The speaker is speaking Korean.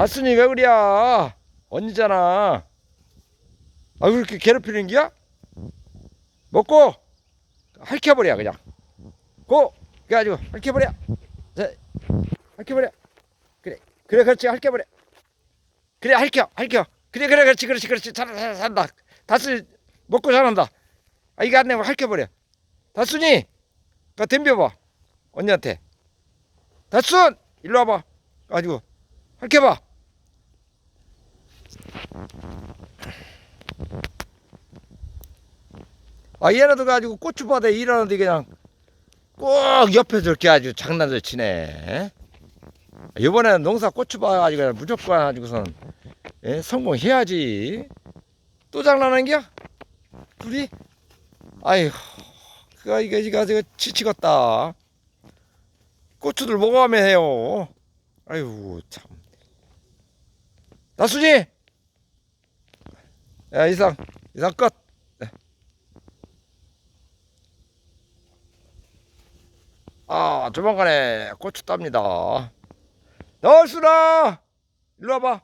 다순이 왜 그래야? 언니잖아. 아 그렇게 괴롭히는 기야? 먹고 핥혀버려 그냥. 고 그래가지고 핥혀버려. 자, 핥혀버려. 그래 그래 그렇지 핥혀버려. 그래 핥혀 핥혀. 그래 그래 그렇지 그렇지 그렇지 잘, 잘 산다. 다순이 먹고 잘한다. 아 이거 안 내면 핥혀버려. 다순이 가 덤벼봐 언니한테. 다순 일로 와봐. 가지고 핥혀봐. 아 얘네도 가지고 고추밭에 일하는데 그냥 꼭 옆에 저렇게 아주 장난을 치네. 이번에는 농사 고추밭 가지고 무조건 가지고선 예, 성공해야지. 또 장난하는 게야? 둘이? 아이고, 그가 이거 이거 이거 지치겠다. 고추들 먹어가며 해요. 아이고 참. 나순이. 야 이상 이상 끝. 아, 조만간에 고추 땁니다. 나올수라! 일로 와봐.